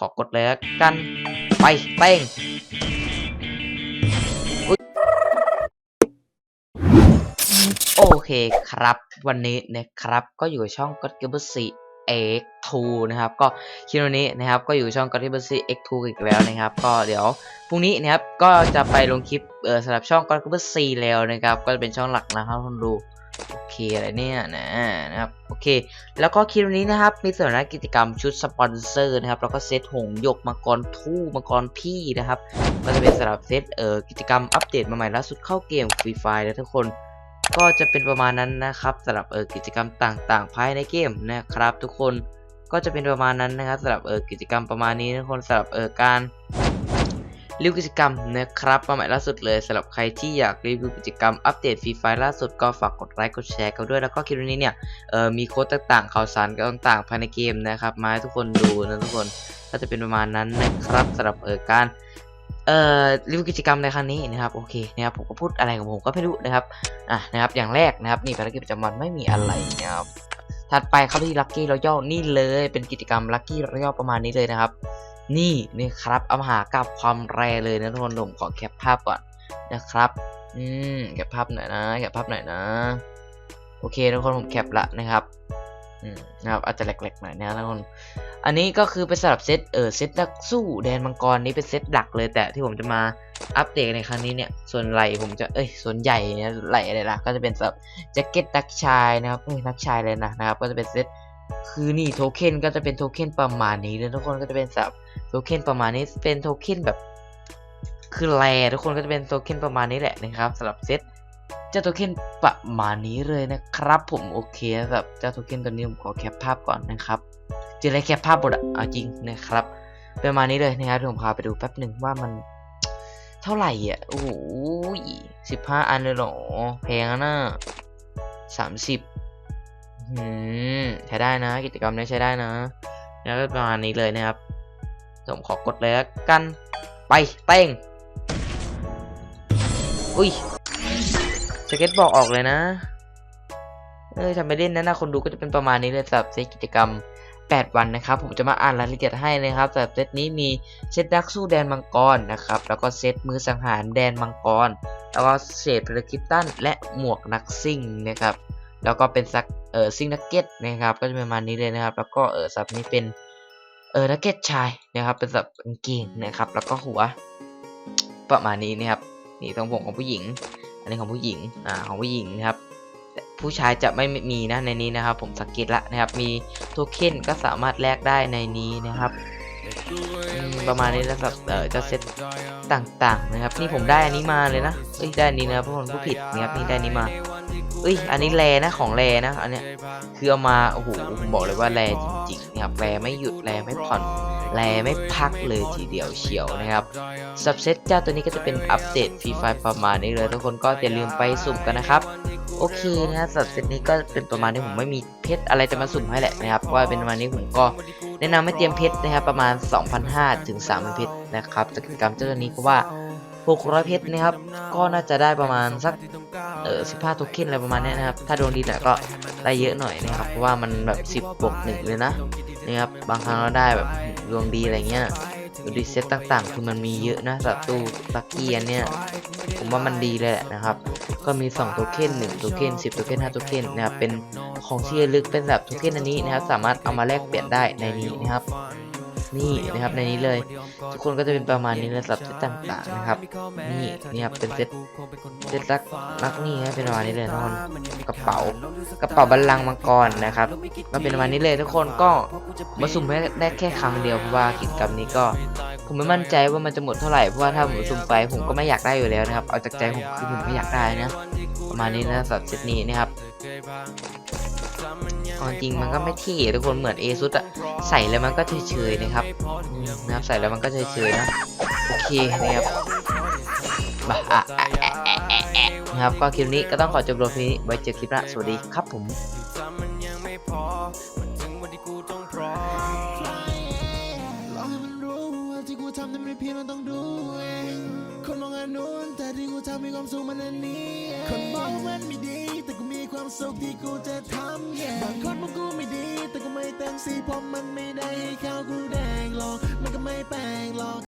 ขอกดเลยกัน ไปเป้งโอเคครับ วันนี้นะครับก็อยู่ช่องกับช่อง God g a m e r 4 X2 นะครับ ก็คลิปวันนี้นะครับ ก็อยู่ช่อง God g a m e r 4 X2 อีกแล้วนะครับ ก็เดี๋ยวพรุ่งนี้นะครับก็จะไปลงคลิปเออสำหรับช่อง God g a m e r 4แล้วนะครับ ก็จะเป็นช่องหลักนะครับทุกคนดู โอเคอะไรเนี่ยนะนะครับโอเค แล้วก็คลิปนี้นะครับ มีส่วนในกิจกรรมชุดสปอนเซอร์นะครับแล้วก็เซตหงยกมังกรทู่มังกรพี่นะครับ ก็จะเป็นสำหรับเซตเอ่อกิจกรรมอัปเดตมาใหม่ล่าสุดเข้าเกมฟรีไฟแล้วทุกคนก็จะเป็นประมาณนั้นนะครับสำหรับเออกิจกรรมต่างๆ ภายในเกมนะครับ ทุกคนก็จะเป็นประมาณนั้นนะครับสำหรับเออกิจกรรมประมาณนี้ทุกคนสำหรับเออการ รีวิวกิจกรรมนะครับมาใหม่ล่าสุดเลยสำหรับใครที่อยากรีวิวกิจกรรมอัปเดตฟรีไฟล่าสุดก็ฝากกดไลค์กดแชร์กันด้วย แล้วก็คลิปนี้เนี่ยเออมีโค้ดต่างๆข่าวสารต่างๆภายในเกมนะครับมาให้ทุกคนดูนะทุกคนก็จะเป็นประมาณนั้นนะครับสำหรับเออการเอ่อรีวิวกิจกรรมในครั้งนี้นะครับโอเคนะครับผมก็พูดอะไรของผมก็ไม่รู้นะครับอะนะครับอย่างแรกนะครับนี่ภารกิจประจำวันไม่มีอะไรนะครับถัดไปเข้าที่ลัคกี้รอยัลนี่เลยเป็นกิจกรรมลัคกี้รอยัลประมาณนี้เลยนะครับ นี่นี่ครับเอามาหากับความแรงเลยนะทุกคนผมขอแคปภาพก่อนนะครับ อืมแคปภาพหน่อยนะแคปภาพหน่อยนะ โอเคทุกคนผมแคปละนะครับอืมนะครับอาจจะแหลกๆหน่อยนะทุกคน อันนี้ก็คือเป็นสำหรับเซตเออเซตนักสู้แดนมังกรนี้เป็นเซตหลักเลยแต่ที่ผมจะมาอัปเดตในครั้งนี้เนี่ย ส่วนไหลผมจะเอ้ยส่วนใหญ่เนี่ยไหลอะไรล่ะก็จะเป็นสำหรับแจ็คเก็ตนักชายนะครับเอ้ยนักชายเลยนะนะครับ ก็จะเป็นเซต คือนี่โทเค็นก็จะเป็นโทเค็นประมาณนี้เลยทุกคนก็จะเป็นสับโทเค็นประมาณนี้เป็นโทเค็นแบบ คือแรทุกคนก็จะเป็นโทเค็นประมาณนี้แหละนะครับสำหรับเซตเจ้าโทเค็นประมาณนี้เลยนะครับ ผมโอเคสำหรับเจ้าโทเค็นตัวนี้ผมขอแคปภาพก่อนนะครับจะไรแคปภาพบดอะจริงนะครับประมาณนี้เลยนะครับผมพาไปดูแป๊บหนึ่งว่ามันเท่าไหร่อะโอ้โหสิบห้าอันเลยเหรอแพงนะสามสิบ ใช้ได้นะ กิจกรรมนี้ใช้ได้นะแล้วก็ประมาณนี้เลยนะครับผมขอกดเลยและกัน ไปเป้งอุ้ยสเก็ตบอกออกเลยนะเอ้ยทำไปเล่นนะนะคนดูก็จะเป็นประมาณนี้เลยสำหรับเซตกิจกรรม 8 วันนะครับ ผมจะมาอ่านรายละเอียดให้นะครับสำหรับเซตนี้มีเซตดักสู้แดนมังกรนะครับ แล้วก็เซตมือสังหารแดนมังกร แล้วก็เศษพลคิปตันและหมวกนักซิ่งนะครับ แล้วก็เป็นซักเออซิงนักเก็ตนะครับก็จะเป็นประมาณนี้เลยนะครับ แล้วก็เออซับนี้เป็นเออนักเก็ตชายนะครับเป็นแบบกางเกงนะครับ แล้วก็หัวประมาณนี้นะครับนี่ตรงผมของผู้หญิง อันนี้ของผู้หญิงอ่าของผู้หญิงนะครับผู้ชายจะไม่มีนะในนี้นะครับ ผมสังเกตละนะครับ มีโทเค็นก็สามารถแลกได้ในนี้นะครับ ประมาณนี้นะครับเออจะเซตต่างๆนะครับ นี่ผมได้อันนี้มาเลยนะเอ้ยได้อันนี้นะเพราะผมผู้ผิดนะครับนี่ได้อันนี้มาเอ้ยอันนี้แรนะของแรนะอันเนี้ยคือเอามาโอ้โหผมบอกเลยว่าแรจริงๆนะครับแรไม่หยุดแรไม่ผ่อนแรไม่พักเลยทีเดียวเชียวนะครับสับเซตเจ้าตัวนี้ก็จะเป็นอัปเดตฟรีไฟประมาณนี้เลยทุกคนก็อย่าลืมไปสุ่มกันนะครับ โอเคนะฮะสับเซตนี้ก็เป็นประมาณนี้ผมไม่มีเพชรอะไรจะมาสุ่มให้แหละนะครับเพราะว่าเป็นประมาณนี้ผมก็แนะนำให้เตรียมเพชรนะครับประมาณ 2,500ถึง3,000เพชรนะครับจากกิจกรรมเจ้าตัวนี้เพราะว่า600เพชรนะครับ ก็น่าจะได้ประมาณสักเออ15โทเค็นอะไรประมาณนี้นะครับ ถ้าดวงดีหน่อยก็ได้เยอะหน่อยนะครับ เพราะว่ามันแบบ 10บวกหนึ่งเลยนะนะครับ บางครั้งเราได้แบบดวงดีอะไรเงี้ย ดูดิเซตต่างๆ คือมันมีเยอะนะสำหรับตู้ลักกี้อันเนี่ย ผมว่ามันดีเลยแหละนะครับ ก็มี2โทเค็น1โทเค็น10โทเค็น5โทเค็นนะครับเป็นของที่ระลึกเป็นแบบโทเค็นอันนี้นะครับ สามารถเอามาแลกเปลี่ยนได้ในนี้นะครับ นี่นะครับในนี้เลย ทุกคนก็จะเป็นประมาณนี้เลยสำหรับเซตต่างๆนะครับ นี่นี่ครับเป็นเซตเซตรักรักนี่นะเป็นประมาณนี้เลยทุกคนกระเป๋ากระเป๋าบัลลังก์มังกรนะครับก็เป็นประมาณนี้เลยทุกคนก็มาสุ่มให้ได้แค่ครั้งเดียวเพราะว่ากิจกรรมนี้ก็ ผมไม่มั่นใจว่ามันจะหมดเท่าไหร่เพราะว่าถ้าผมสุ่มไปผมก็ไม่อยากได้อยู่แล้วนะครับเอาจากใจผมคือผมไม่อยากได้นะประมาณนี้นะสำหรับเซตนี้นะครับ อาจริงมันก็ไม่เท่ทุกคนเหมือนเอซุดอะใส่แล้วมันก็เฉยๆนะครับนะครับใส่แล้วมันก็เฉยๆนะโอเคนะครับบะอะอะแอะแอะอะแอะนะครับก็คลิปนี้ก็ต้องขอจบลงที่นี้ไว้เจอคลิปหน้าสวัสดีครับผมทำนั้นไม่เพียงมันต้องดูเองคนมองอันนู้นแต่ที่กูทำมีความสุขมันอันนี้ คนมองมันไม่ดี แต่กูมีความสุขที่กูจะทำ